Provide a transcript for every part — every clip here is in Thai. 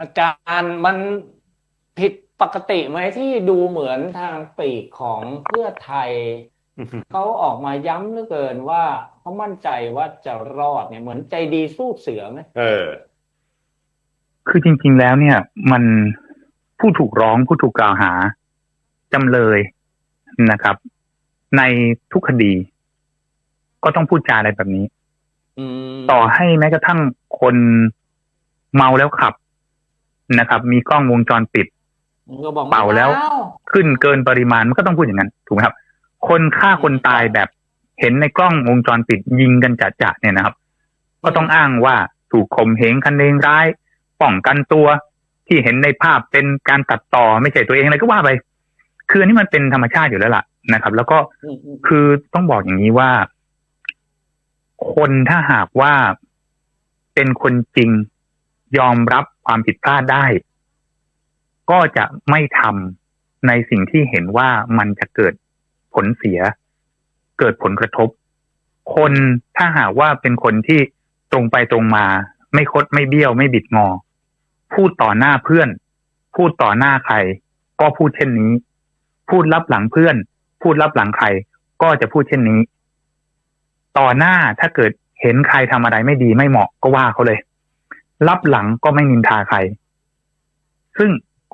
อาจารย์มันผิดปกติไหมที่ดูเหมือนทางปีกของเพื่อไทยเขาออกมาย้ำเหลือเกินว่าเขามั่นใจว่าจะรอดเนี่ยเหมือนใจดีสู้เสือไหมเออ คือจริง ๆ แล้วเนี่ย มันผู้ถูกร้องผู้ถูกกล่าวหาจำเลยนะครับ ในทุกคดี ก็ต้องพูดจาอะไรแบบนี้อืมต่อให้แม้กระทั่งคนเมาแล้วขับ นะครับ มีกล้องวงจรปิด มันก็บอกเป่าแล้วไม่อขึ้นเกินปริมาณมันก็ต้องพูดอย่างนั้นถูกไหมครับ คนฆ่าคนตายแบบเห็นในกล้องวงจรปิดยิงกันจะๆเนี่ยนะครับ ก็ต้องอ้างว่าถูกข่มเหงคันเองร้ายป้องกันตัวที่เห็นในภาพเป็นการตัดต่อไม่ใช่ตัวเองอะไรก็ว่าไป คืออันนี้มันเป็นธรรมชาติอยู่แล้วล่ะนะครับ แล้วก็อืมอืมคือต้องบอกอย่างนี้ว่า คนถ้าหากว่าเป็นคนจริงยอมรับ ความผิดพลาดได้ ก็จะไม่ทำในสิ่งที่เห็นว่ามันจะเกิดผลเสีย เกิดผลกระทบ คนถ้าหากว่าเป็นคนที่ตรงไปตรงมา ไม่คดไม่เบี้ยวไม่บิดงอ พูดต่อหน้าเพื่อน พูดต่อหน้าใคร ก็พูดเช่นนี้ พูดรับหลังเพื่อน พูดรับหลังใคร ก็จะพูดเช่นนี้ ต่อหน้าถ้าเกิดเห็นใครทำอะไรไม่ดีไม่เหมาะก็ว่าเขาเลย รับหลังก็ไม่นินทาใคร ซึ่ง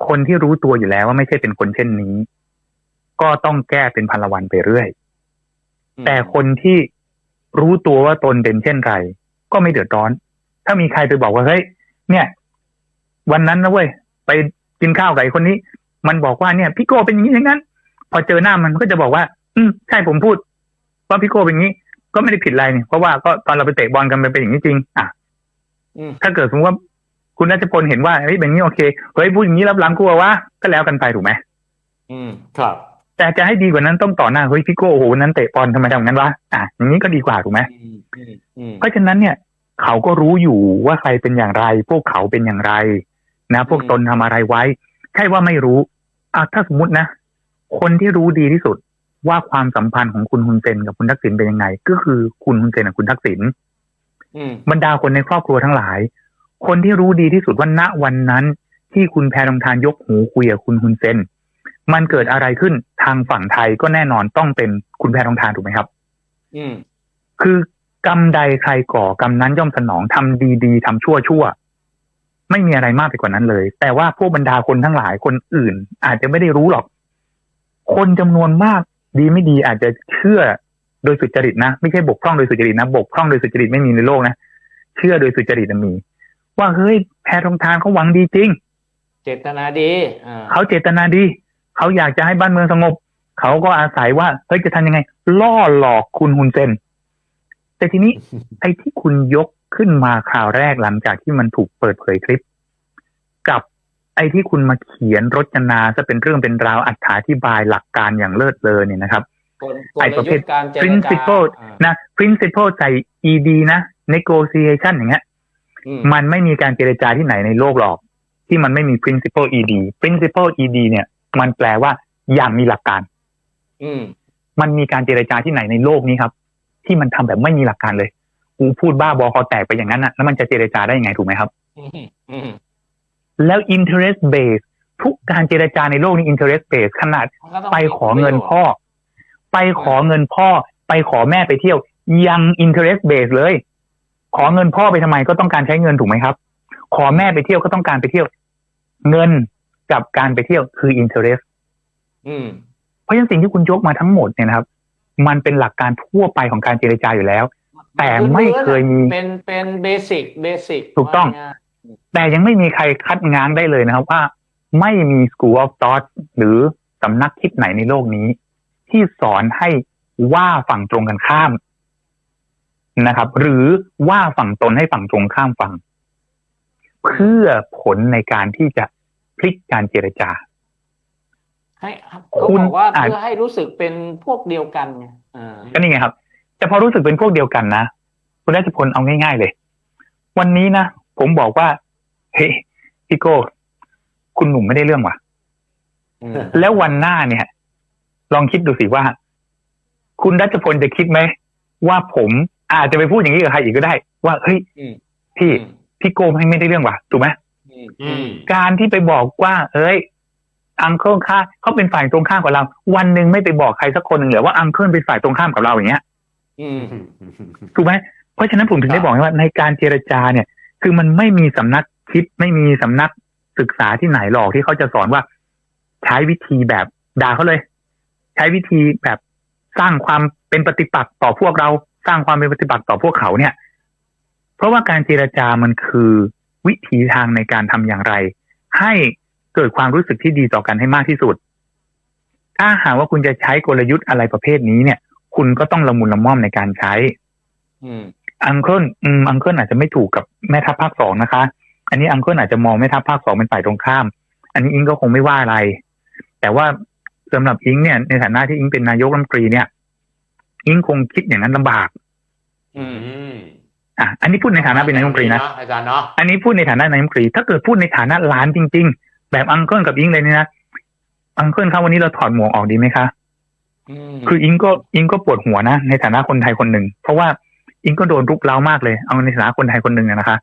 คนที่รู้ตัวอยู่แล้วว่าไม่ใช่เป็นคนเช่นนี้ ก็ต้องแก้เป็นพันละวันไปเรื่อย แต่คนที่รู้ตัวว่าตนเป็นเช่นไร ก็ไม่เดือดร้อน ถ้ามีใครไปบอกว่าเฮ้ยเนี่ย วันนั้นนะเว้ยไปกินข้าวกับไอ้คนนี้ มันบอกว่าเนี่ยพี่โก้เป็นอย่างนี้อย่างนั้น พอเจอหน้ามันก็จะบอกว่า อืมใช่ผมพูดว่าพี่โก้เป็นอย่างนี้ ก็ไม่ได้ผิดอะไรนี่เพราะว่าก็ตอนเราไปเตะบอลกันมันเป็นอย่างนี้จริง อะอืม ถ้าเกิดสมมติว่าคุณนัชพลเห็นว่าเฮ้ยเป็นอย่างนี้โอเคเฮ้ยพูดอย่างนี้รับหลังกลัววะก็แล้วกันไปถูกไหมอืมครับ แต่จะให้ดีกว่านั้นต้องต่อหน้าเฮ้ยพี่โก้โอ้โหวันนั้นเตะบอลทำไมทำอย่างนั้นวะอะอย่างนี้ก็ดีกว่าถูกไหมอืมอืมอืมเพราะฉะนั้นเนี่ย เขาก็รู้อยู่ว่าใครเป็นอย่างไร พวกเขาเป็นอย่างไร นะ พวกตนทำอะไรไว้ใช่ว่าไม่รู้อะถ้าสมมตินะ คนที่รู้ดีที่สุดว่าความสัมพันธ์ของคุณฮุนเซนกับคุณทักษิณเป็นยังไง ก็คือคุณฮุนเซนกับคุณทักษิณอืม บรรดาคนในครอบครัวทั้งหลาย คนที่รู้ดีที่สุดว่าณวันนั้น ที่คุณแพรองทานยกหูคุยกับคุณฮุนเซนมันเกิดอะไรขึ้นทางฝั่งไทยก็แน่นอนต้องเป็นคุณแพรองทานถูกไหมครับ อืมคือกรรมใดใครก่อกรรมนั้นย่อมสนองทำดีๆทำชั่วชั่วๆไม่มีอะไรมากไปกว่านั้นเลย แต่ว่าพวกบรรดาคนทั้งหลายคนอื่น อาจจะไม่ได้รู้หรอก คนจำนวนมากดีไม่ดีอาจจะเชื่อ โดยสุจริตนะ ไม่ใช่บกพร่องโดยสุจริตนะ บกพร่องโดยสุจริตไม่มีในโลกนะ เชื่อโดยสุจริตนะมี ว่าเฮ้ยแพทองทานเขาหวังดีจริง เจตนาดีอ่าเขาเจตนาดี เขาอยากจะให้บ้านเมืองสงบ เขาก็อาศัยว่าเฮ้ยจะทำยังไง ล่อหลอกคุณฮุนเซนแต่ทีนี้ไอ้ที่คุณยกขึ้นมาข่าวแรกหลังจากที่มันถูกเปิดเผยคลิป กับไอ้ที่คุณมาเขียนรจนาจะเป็นเรื่องเป็นราวอธิบายหลักการอย่างเลิศเลอเนี่ยนะครับกลก ไอ้ลประเภยุททธ์การเจรจา principle อ่านะ principle ใส่ ed นะ negotiation อย่างเงี้ยอืมมันไม่มีการเจรจาที่ไหนในโลกหรอก ที่มันไม่มี principle ed principle ed เนี่ย มันแปลว่าอย่างมีหลักการ อืมมันมีการเจรจาที่ไหนในโลกนี้ครับ ที่มันทำแบบไม่มีหลักการเลยกูพูดบ้าบอคอแตกไปอย่างนั้นนะแล้วมันจะเจรจาได้ยังไงถูกไหมครับอืมอืมแล้ว interest base ทุกการเจรจาในโลกนี้ interest base ขนาดมันก็ต้ไปขอเงินพ่อ ไปขอเงินพ่อไปขอแม่ไปเที่ยวยัง interest base เลย ขอเงินพ่อไปทำไมก็ต้องการใช้เงินถูกไหมครับ ขอแม่ไปเที่ยวก็ต้องการไปเที่ยว เงินกับการไปเที่ยวคือ interest อืมเพราะฉะนั้นสิ่งที่คุณยกมาทั้งหมดเนี่ยนะครับ มันเป็นหลักการทั่วไปของการเจรจาอยู่แล้ว แต่ไม่เคยมีเป็นเป็นเบสิกเบสิกถูกต้อง แต่ยังไม่มีใครคัดง้างได้เลยนะครับว่า ไม่มี school of thought หรือสำนักคิดไหนในโลกนี้ ที่สอนให้ว่าฝั่งตรงกันข้ามนะครับ หรือว่าฝั่งตนให้ฝั่งตรงข้ามฟังเพื่อผลในการที่จะพลิกการเจรจา ให้เขาคุณบอกว่าอาจเพื่อให้รู้สึกเป็นพวกเดียวกันไงอ่าก็นี่ไงครับ แต่พอรู้สึกเป็นพวกเดียวกันนะคุณรัชพลเอาง่าย ๆ เลย วันนี้นะผมบอกว่า เฮ้ยพี่โก้คุณหนุ่มไม่ได้เรื่องว่ะอืมแล้ววันหน้าเนี่ย ลองคิดดูสิว่า คุณรัชพลจะคิดไหมว่าผมอาจจะไปพูดอย่างนี้กับใครอีกก็ได้ ว่าเฮ้ยอืมพี่อืมพี่โก้ไม่ไม่ได้เรื่องว่ะถูกไหมอือืมการที่ไปบอกว่า เอ้ย อังเคิลค่าเขาเป็นฝ่ายตรงข้ามกับเรา วันหนึ่งไม่ไปบอกใครสักคนหนึ่งเหรอว่าอังเคิลเป็นฝ่ายตรงข้ามกับเราอย่างเงี้ยอืมถูกไหมเพราะฉะนั้นผมถึงครัได้บบอกไงว่าในการเจรจาเนี่ย คือมันไม่มีสำนักคิดไม่มีสำนักศึกษาที่ไหนหรอกที่เขาจะสอนว่า ใช้วิธีแบบด่าเขาเลย ใช้วิธีแบบสร้างความเป็นปฏิปักษ์ต่อพวกเราสร้างความเป็นปฏิปักษ์ต่อพวกเขาเนี่ย เพราะว่าการเจรจามันคือวิธีทางในการทำอย่างไร ให้เกิดความรู้สึกที่ดีต่อกันให้มากที่สุด ถ้าหากว่าคุณจะใช้กลยุทธ์อะไรประเภทนี้เนี่ย คุณก็ต้องละมุนละม่อมในการใช้ อืมอังเคิลอืมอังเคิลอาจจะไม่ถูกกับแม่ทัพภาคสองนะคะ อันนี้อังเคิลอาจจะมองแม่ทัพภาคสองเป็นฝ่ายตรงข้าม อันนี้อิงก็คงไม่ว่าอะไร แต่ว่า สำหรับอิงเนี่ยในฐานะที่อิงเป็นนายกรัฐมนตรีเนี่ย อิงคงคิดอย่างนั้นลำบากอืมอืมอะอันนี้พูดในฐานะเป็นนายกรัฐมนตรีนะอาจารย์เนาะอันนี้พูดในฐานะนายกรัฐมนตรี ถ้าเกิดพูดในฐานะหลานจริง ๆ แบบอังเคิลกับอิงเลยเนี่ยนะอังเคิลครับวันนี้เราถอดหมวกออกดีไหมคะอืมคืออิงก็อิงก็ปวดหัวนะ ในฐานะคนไทยคนหนึ่ง เพราะว่าอิงก็โดนรุกเร้ามากเลย เอาในฐานะคนไทยคนหนึ่งอะนะคะ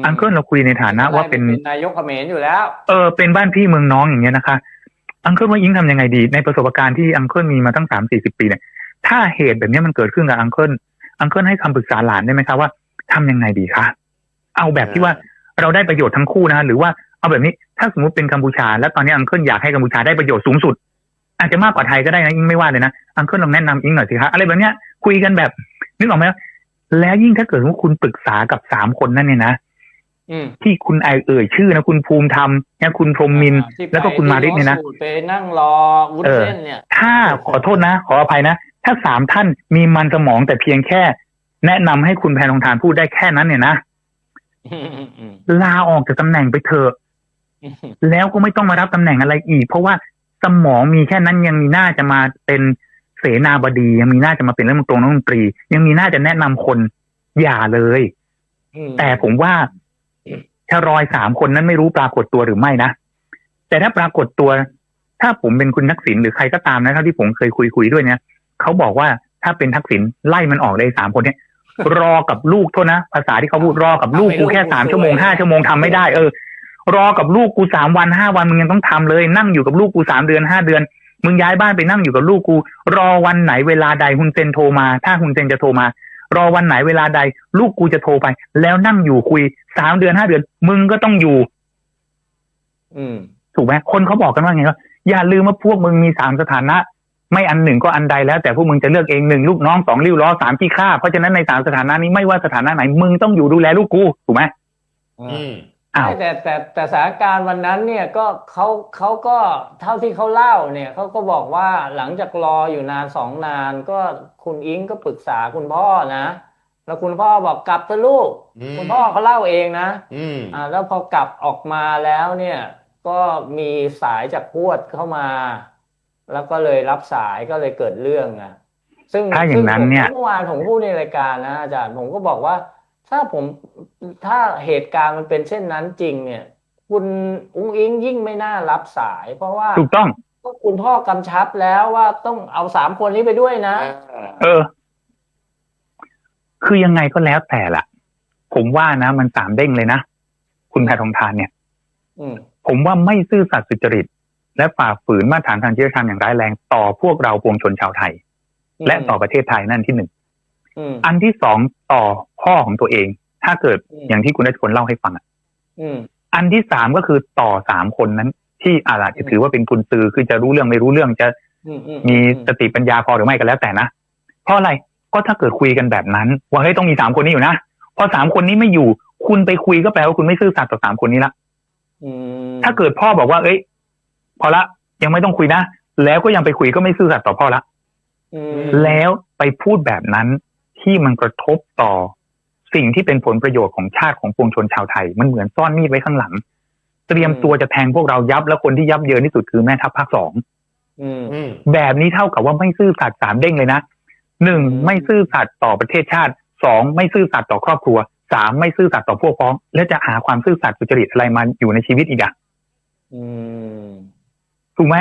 มอังเคิลเราคุยในฐานะว่าเป็นนายกเขมรอยู่แล้ว เออเป็นบ้านพี่เมืองน้องอย่างเงี้ยนะคะ อังเคิลว่าอิงทำยังไงดี ในประสบการณ์ที่อังเคิลมีมาตั้งสามสี่สิบปีเนี่ยถ้าเหตุแบบนี้มันเกิดขึ้นกับอังเคิลอังเคิลให้คำปรึกษาหลานได้ไหมคะว่าทำยังไงดีคะเอาแบบที่ว่าเราได้ประโยชน์ทั้งคู่นะหรือว่าเอาแบบนี้ถ้าสมมติเป็นกัมพูชา แล้วตอนนี้อังเคิลอยากให้กัมพูชาได้ประโยชน์สูงสุด อาจจะมากกว่าไทยก็ได้นะอิงไม่ว่าเลยนะอังเคิลลองแนะนำอิงหน่อยสิคะอะไรแบบเนี้ยคุยกันแบบนึกออกไหมแล้วยิ่งถ้าเกิดว่าคุณปรึกษากับสามคนนั่นเนี่ยนะ ที่คุณไอเอ่ยชื่อนะคุณภูมิธรรมเนี่ยคุณพรหมมินทร์ที่ไปแล้วก็คุณมาริสเนี่ยนะที่ลอสูตรไปนั่งรอวุ้นเออเส้นเนี่ย ถ้าขอโทษนะ ขออภัยนะ ถ้าสามท่านมีมันสมองแต่เพียงแค่ แนะนำให้คุณแพรทองทานพูดได้แค่นั้นเนี่ยนะอืมอืมอืมลาออกจากตำแหน่งไปเถอะอืมแล้วก็ไม่ต้องมารับตำแหน่งอะไรอีก เพราะว่าสมองมีแค่นั้นยังมีหน้าจะมาเป็นเสนาบดี ยังมีหน้าจะมาเป็นรัฐมนตรีรัฐมนตรี ยังมีหน้าจะแนะนำคนอย่าเลยอืมแต่ผมว่า ถ้ารอยสามคนนั้นไม่รู้ปรากฏตัวหรือไม่นะ แต่ถ้าปรากฏตัว ถ้าผมเป็นคุณทักษิณหรือใครก็ตามนะเท่าที่ผมเคยคุยคุยด้วยเนี่ยเขาบอกว่าถ้าเป็นทักษิณไล่มันออกเลยสามคนเนี่ย รอกับลูกโทษนะ ภาษาที่เขาพูดรอกับลูกกูแค่สามชั่วโมงห้าชั่วโมงทำไม่ได้เออรอกับลูกกูสามวันห้าวันมึงยังต้องทำเลย นั่งอยู่กับลูกกูสามเดือนห้าเดือน มึงย้ายบ้านไปนั่งอยู่กับลูกกู รอวันไหนเวลาใดฮุนเซนโทรมา ถ้าฮุนเซนจะโทรมา รอวันไหนเวลาใด ลูกกูจะโทรไป แล้วนั่งอยู่คุยสามเดือนห้าเดือน มึงก็ต้องอยู่ อืม ถูกไหมคนเขาบอกกันว่าไงว่าอย่าลืมว่าพวกมึงมีสามสถานะ ไม่อันหนึ่งก็อันใดแล้ว แต่พวกมึงจะเลือกเองหนึ่งลูกน้องสองริ้วล้อสามขี้ข้าเพราะฉะนั้นในสามสถานะนี้ไม่ว่าสถานะไหน มึงต้องอยู่ดูแลลูกกูถูกไหมอืม อ้าวไม่แต่แต่แต่สถานการณ์วันนั้นเนี่ยก็เขาเขาก็เท่าที่เขาเล่าเนี่ยเขาก็บอกว่าหลังจากรออยู่นานสองนาน ก็คุณอิงก็ปรึกษาคุณพ่อนะ แล้วคุณพ่อบอกกลับเถอะลูกอืมคุณพ่อเขาเล่าเองนะอืมอ่าแล้วพอกลับออกมาแล้วเนี่ย ก็มีสายจากพวดเข้ามา แล้วก็เลยรับสายก็เลยเกิดเรื่องอะซึ่งถ้าอย่างนั้นเนี่ยซึ่งผมเมื่อวานผมพูดในรายการนะอาจารย์ผมก็บอกว่า ถ้าผมถ้าเหตุการณ์มันเป็นเช่นนั้นจริง เนี่ย คุณอุ้งอิงยิ่งไม่น่ารับสาย เพราะว่าถูกต้องก็คุณพ่อกำชับแล้วว่าต้องเอาสามคนนี้ไปด้วยนะ เออ คือยังไงก็แล้วแต่ละผมว่านะมันสามเด้งเลยนะคุณแพทองทานเนี่ยอืมผมว่าไม่ซื่อสัตย์สุจริต และฝ่าฝืนมาตรฐานทางจริยธรรมอย่างร้ายแรง ต่อพวกเราปวงชนชาวไทย และต่อประเทศไทยนั่นที่หนึ่ง อืมอันที่สองต่อพ่อของตัวเอง ถ้าเกิดอืมอย่างที่คุณรัชพลเล่าให้ฟังอะอืมอันที่สามก็คือต่อสามคนนั้น ที่อาจจะถือว่าเป็นกุญซือคือจะรู้เรื่องไม่รู้เรื่องจะอืมอืมมีสติปัญญาพอหรือไม่ก็แล้วแต่นะเพราะอะไรก็ถ้าเกิดคุยกันแบบนั้น ว่าเฮ้ยต้องมีสามคนนี้อยู่นะพอสามคนนี้ไม่อยู่ คุณไปคุยก็แปลว่าคุณไม่ซื่อสัตย์ต่อสามคนนี้ละอืมถ้าเกิดพ่อบอกว่า เอ้ย พอละยังไม่ต้องคุยนะแล้วก็ยังไปคุยก็ไม่ซื่อสัตย์ต่อพ่อละอืมแล้วไปพูดแบบนั้น ที่มันกระทบต่อสิ่งที่เป็นผลประโยชน์ของชาติของปวงชนชาวไทย มันเหมือนซ่อนมีดไว้ข้างหลัง เตรียมตัวจะแทงพวกเรายับ แล้วคนที่ยับเยินที่สุดคือแม่ทัพภาคสองอืมอืมแบบนี้เท่ากับว่าไม่ซื่อสัตย์สามเด้งเลยนะหนึ่งอืมไม่ซื่อสัตย์ต่อประเทศชาติสองไม่ซื่อสัตย์ต่อครอบครัวสามไม่ซื่อสัตย์ต่อพวกพ้อง แล้วจะหาความซื่อสัตย์สุจริตอะไรมาอยู่ในชีวิตอีกอะอืมถูกไหม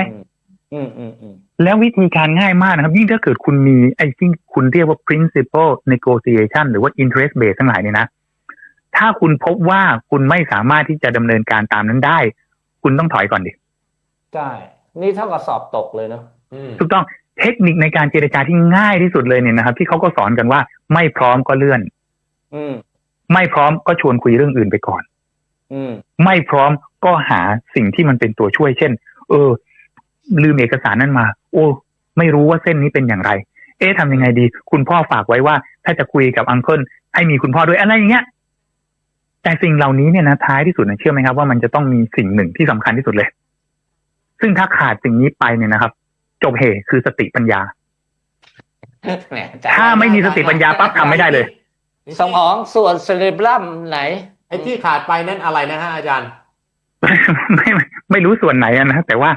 อืมอืมอืม แล้ววิธีการง่ายมากนะครับ ยิ่งถ้าเกิดคุณมีไอ้ที่คุณเรียกว่า principle negotiation หรือว่า interest base ทั้งหลายเนี่ยนะ ถ้าคุณพบว่าคุณไม่สามารถที่จะดำเนินการตามนั้นได้ คุณต้องถอยก่อนดิ ใช่ นี่เท่ากับสอบตกเลยเนาะอืมถูกต้องเทคนิคในการเจรจาที่ง่ายที่สุดเลยเนี่ยนะครับ ที่เขาก็สอนกันว่าไม่พร้อมก็เลื่อน อืมไม่พร้อมก็ชวนคุยเรื่องอื่นไปก่อน อืมไม่พร้อมก็หาสิ่งที่มันเป็นตัวช่วย เช่น เออ ลืมเอกสารนั่นมาโอ้ไม่รู้ว่าเส้นนี้เป็นอย่างไร เอ๊ะทำยังไงดี คุณพ่อฝากไว้ว่า ถ้าจะคุยกับอังเคิลให้มีคุณพ่อด้วยอะไรอย่างเงี้ยแต่สิ่งเหล่านี้เนี่ยนะท้ายที่สุดนะเชื่อไหมครับ ว่ามันจะต้องมีสิ่งหนึ่งที่สำคัญที่สุดเลย ซึ่งถ้าขาดสิ่งนี้ไปเนี่ยนะครับ จบเหคือสติปัญญาแหมอาจารย์ถ้าไม่มีสติปัญญาปั๊บทำไม่ได้เลยสมองส่วนเซเรบรัมไหนไอ้ที่ขาดไปนั่นอะไรนะฮะอาจารย์ ไม่ไม่ไม่รู้ส่วนไหนอะนะแต่ว่า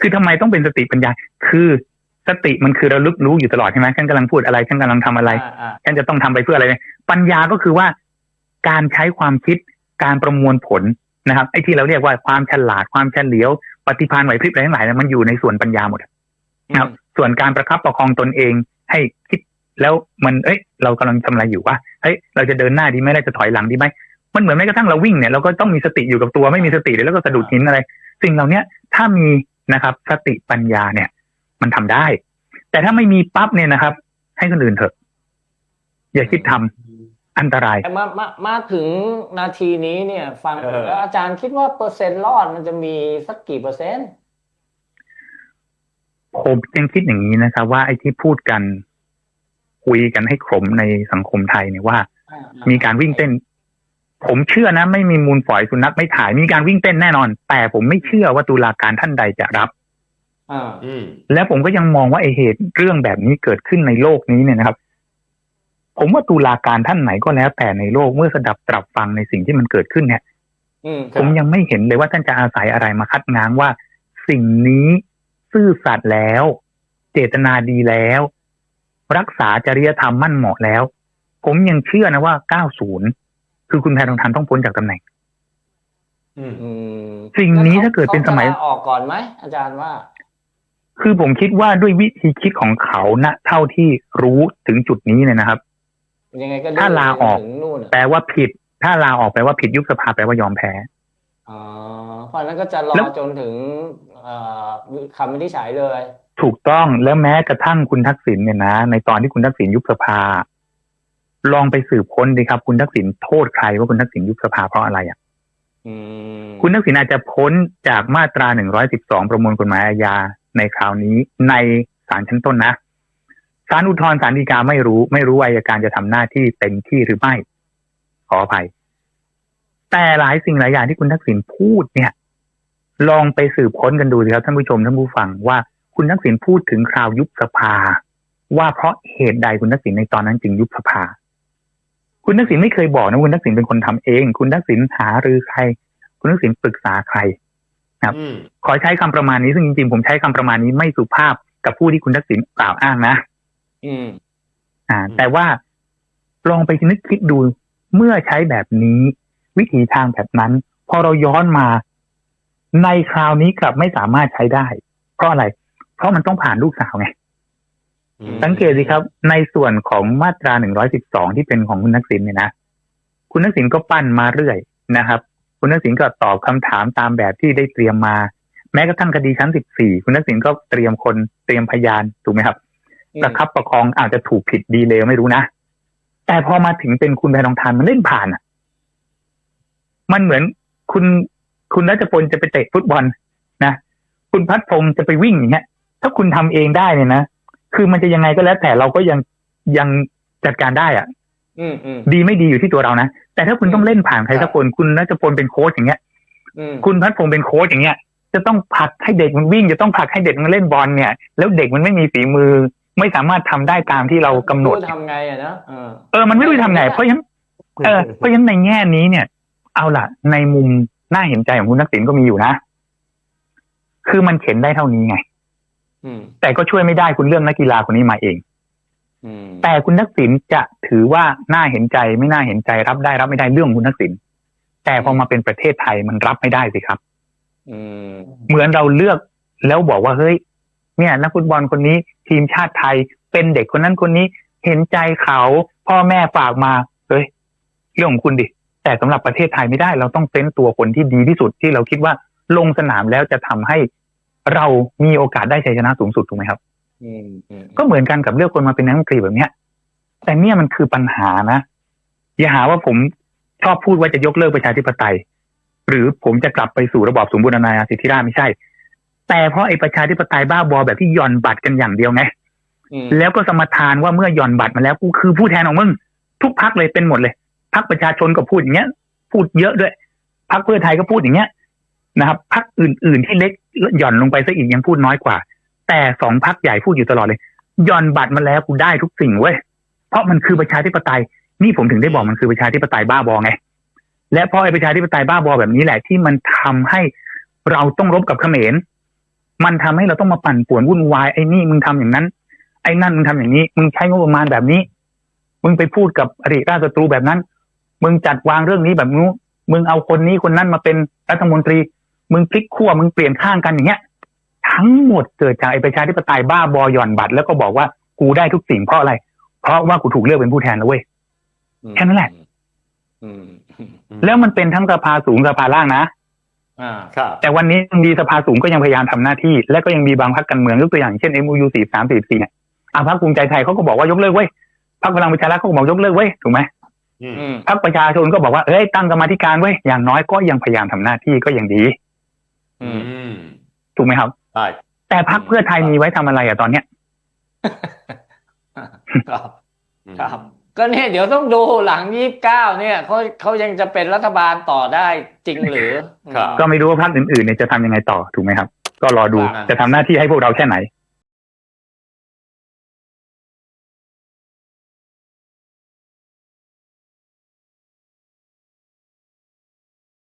คือทำไมต้องเป็นสติปัญญา คือสติมันคือระลึกรู้อยู่ตลอดใช่ไหมฉันกำลังพูดอะไรฉันกำลังทำอะไรอ่าอ่าฉันจะต้องทำไปเพื่ออะไรเนี่ยปัญญาก็คือว่าการใช้ความคิดการประมวลผลนะครับไอ้ที่เราเรียกว่าความฉลาดความเฉลียว ปฏิภาณไหวพริบอะไรทั้งหลายเนี่ยมันอยู่ในส่วนปัญญาหมดครับ ส่วนการประคับประคองตนเองให้คิดแล้วมันเอ้ย เรากำลังทำอะไรอยู่วะเฮ้ยเราจะเดินหน้าดีไหมเราจะถอยหลังดีไหมมันเหมือนแม้กระทั่งเราวิ่งเนี่ยเราก็ต้องมีสติอยู่กับตัวไม่มีสติเดี๋ยวแล้วก็สะดุดหินอะไร สิ่งเหล่าเนี้ยถ้ามี นะครับ สติปัญญาเนี่ย มันทำได้ แต่ถ้าไม่มีปั๊บเนี่ยนะครับ ให้คนอื่นเถอะ อย่าคิดทำอันตรายแต่มามามาถึงนาทีนี้เนี่ย ฟังเออแล้วอาจารย์คิดว่าเปอร์เซ็นต์รอดมันจะมีสักกี่เปอร์เซ็นต์ผมยังคิดอย่างนี้นะครับ ว่าไอ้ที่พูดกันคุยกันให้ขมในสังคมไทยเนี่ยว่าอ่ามีการวิ่งเต้น ผมเชื่อนะ ไม่มีมูลฝอยสุนัขไม่ถ่ายมีการวิ่งเต้นแน่นอน แต่ผมไม่เชื่อว่าตุลาการท่านใดจะรับอ่าอืมและผมก็ยังมองว่าไอเหตุเรื่องแบบนี้เกิดขึ้นในโลกนี้เนี่ยนะครับ ผมว่าตุลาการท่านไหนก็แล้วแต่ในโลกเมื่อสดับตรับฟังในสิ่งที่มันเกิดขึ้นเนี่ยอืมผมยังไม่เห็นเลยว่าท่านจะอาศัยอะไรมาคัดง้างว่าสิ่งนี้ซื่อสัตย์แล้ว เจตนาดีแล้ว รักษาจริยธรรมมั่นเหมาะแล้ว ผมยังเชื่อนะว่า 90 คือคุณแพทองทานต้องพ้นจากตำแหน่งอืมอืมสิ่งนี้ถ้าเกิดเป็นสมัยขาจะลาออกก่อนไหมอาจารย์ว่า คือผมคิดว่าด้วยวิธีคิดของเขาณเท่าที่รู้ถึงจุดนี้เนี่ยนะครับยังไงก็ถ้าลาออกถึงนู่นอะแปลว่าผิด ถ้าลาออกแปลว่าผิดยุบสภาแปลว่ายอมแพ้อ๋อเพราะฉะนั้นก็จะรอแล้วจนถึงเอ่อคำวินิจฉัยเลย ถูกต้องแล้วแม้กระทั่งคุณทักษิณเนี่ยนะ ในตอนที่คุณทักษิณยุบสภา ลองไปสืบค้นดีครับ คุณทักษิณโทษใครว่าคุณทักษิณยุบสภาเพราะอะไรอะอืมคุณทักษิณอาจจะพ้นจากมาตรา 112 ประมวลกฎหมายอาญาในคราวนี้ในศาลชั้นต้นนะศาลอุทธรณ์ศาลฎีกาไม่รู้ ไม่รู้ว่าอัยการจะทำหน้าที่เต็มที่หรือไม่ ขออภัย แต่หลายสิ่งหลายอย่างที่คุณทักษิณพูดเนี่ย ลองไปสืบค้นกันดูสิครับท่านผู้ชมท่านผู้ฟังว่าคุณทักษิณพูดถึงคราวยุบสภา ว่าเพราะเหตุใดคุณทักษิณในตอนนั้นจึงยุบสภา คุณทักษิณไม่เคยบอกนะคุณทักษิณเป็นคนทำเอง คุณทักษิณหารือใคร คุณทักษิณปรึกษาใครครับอืมขอใช้คำประมาณนี้ซึ่งจริงๆผมใช้คำประมาณนี้ไม่สุภาพกับผู้ที่คุณทักษิณกล่าวอ้างนะ อืม อ่า แต่ว่าลองไปนึกคิดดูเมื่อใช้แบบนี้ วิธีทางแบบนั้น พอเราย้อนมา ในคราวนี้กลับไม่สามารถใช้ได้ เพราะอะไร เพราะมันต้องผ่านลูกสาวไงอืม สังเกตสิครับ ในส่วนของมาตรา112ที่เป็นของคุณทักษิณเนี่ยนะคุณทักษิณก็ปั้นมาเรื่อยนะครับ คุณทักษิณก็ตอบคำถามตามแบบที่ได้เตรียมมา แม้กระทั่งคดีชั้น14คุณทักษิณก็เตรียมคนเตรียมพยานถูกไหมครับประคับประคองอาจจะถูกผิดดีเลวไม่รู้นะแต่พอมาถึงเป็นคุณแพทองทานมันเล่นผ่านอะ มันเหมือนคุณคุณรัชพลจะไปเตะฟุตบอลนะคุณพัฒพงศ์จะไปวิ่งอย่างเงี้ยถ้าคุณทำเองได้เนี่ยนะ คือมันจะยังไงก็แล้วแต่เราก็ยังยังจัดการได้อะอืมอืมดีไม่ดีอยู่ที่ตัวเรานะ แต่ถ้าคุณต้องเล่นผ่านใครสักคน คุณรัชพลเป็นโค้ชอย่างเงี้ยอืมคุณพัฒพงศ์เป็นโค้ชอย่างเงี้ย จะต้องผลักให้เด็กมันวิ่ง จะต้องผลักให้เด็กมันเล่นบอลเนี่ย แล้วเด็กมันไม่มีฝีมือ ไม่สามารถทำได้ตามที่เรากำหนดรู้ทำไงอะนะเออเออ มันไม่รู้จะทำไง เพราะฉะนั้นเออเพราะฉะนั้นในแง่นี้เนี่ย เอาล่ะ ในมุมน่าเห็นใจของคุณทักษิณก็มีอยู่นะ คือมันเข็นได้เท่านี้ไงอืม แต่ก็ช่วยไม่ได้คุณเรื่องนักกีฬาคนนี้มาเองอืมแต่คุณทักษิณจะถือว่าน่าเห็นใจไม่น่าเห็นใจรับได้รับไม่ได้เรื่องของคุณทักษิณแต่พอมาเป็นประเทศไทยมันรับไม่ได้สิครับอืมเหมือนเราเลือกแล้วบอกว่าเฮ้ย เนี่ย นักฟุตบอลคนนี้ทีมชาติไทยเป็นเด็กคนนั้นคนนี้เห็นใจเขา พ่อแม่ฝากมาเฮ้ยเรื่องของคุณดิแต่สำหรับประเทศไทยไม่ได้ เราต้องเฟ้นตัวคนที่ดีที่สุดที่เราคิดว่าลงสนามแล้วจะทำให้ เรามีโอกาสได้ชัยชนะสูงสุดถูกไหมครับอืมอืมก็เหมือนกันกับเลือกคนมาเป็นนายกรัฐมนตรีแบบเนี้ย แต่เนี่ยมันคือปัญหานะอย่าหาว่าผมชอบพูดว่าจะยกเลิกประชาธิปไตย หรือผมจะกลับไปสู่ระบอบสมบูรณาญาสิทธิราชย์ไม่ใช่ แต่เพราะไอ้ประชาธิปไตยบ้าบอแบบที่หย่อนบัตรกันอย่างเดียวไงอืมแล้วก็สมทานว่าเมื่อหย่อนบัตรมาแล้วกูคือผู้แทนของมึงทุกพักเลยเป็นหมดเลยพักประชาชนก็พูดอย่างเงี้ย พูดเยอะด้วยพักเพื่อไทยก็พูดอย่างเงี้ย นะครับพักอื่น ๆ ที่เล็กหย่อนลงไปซะอีกยังพูดน้อยกว่า แต่สองพักใหญ่พูดอยู่ตลอดเลยหย่อนบัตรมาแล้วกูได้ทุกสิ่งเว้ยเพราะมันคือประชาธิปไตย นี่ผมถึงได้บอกมันคือประชาธิปไตยบ้าบอไงและเพราะไอ้ประชาธิปไตยบ้าบอแบบนี้แหละที่มันทำให้เราต้องรบกับเขมร มันทำให้เราต้องมาปั่นป่วนวุ่นวายไอ้นี่มึงทำอย่างนั้น ไอ้นั่นมึงทำอย่างนี้ มึงใช้งบประมาณแบบนี้ มึงไปพูดกับอดีตราชศัตรูแบบนั้น มึงจัดวางเรื่องนี้แบบนู้นมึงเอาคนนี้คนนั้นมาเป็นรัฐมนตรี มึงพลิกขั้วมึงเปลี่ยนข้างกันอย่างเงี้ย ทั้งหมดเกิดจากไอ้ประชาธิปไตยบ้าบอหย่อนบัตร แล้วก็บอกว่ากูได้ทุกสิ่งเพราะอะไร เพราะว่ากูถูกเลือกเป็นผู้แทนแล้วเว้ยแค่นั้นแหละอืมอืมแล้วมันเป็นทั้งสภาสูงสภาล่างนะอ่าครับแต่วันนี้ยังมีสภาสูงก็ยังพยายามทำหน้าที่ และก็ยังมีบางพรรคการเมืองยกตัวอย่างเช่น MOU 4 3 4 4เนี่ยอะพรรคภูมิใจไทยเขาก็บอกว่ายกเลิกเว้ยพรรคพลังประชารัฐเขาก็บอกยกเลิกเว้ยถูกไหมอืมอืมพรรคประชาชนก็บอกว่าเอ้ยตั้งกรรมาธิการเว้ยอย่างน้อยก็ยังพยายามทำหน้าที่ก็ยังดีอือืมม ถูกไหมครับใช่แต่พรรคเพื่อไทยมีไว้ทำอะไรอะตอนเนี้ยครับครับ ก็เนี่ยเดี๋ยวต้องดูหลังยี่สิบเก้าเนี่ยเขาเขายังจะเป็นรัฐบาลต่อได้จริงหรือครับก็ไม่รู้ว่าพรรคอื่นๆเนี่ยจะทำยังไงต่อถูกไหมครับ ก็รอดูครับจะทำหน้าที่ให้พวกเราแค่ไหน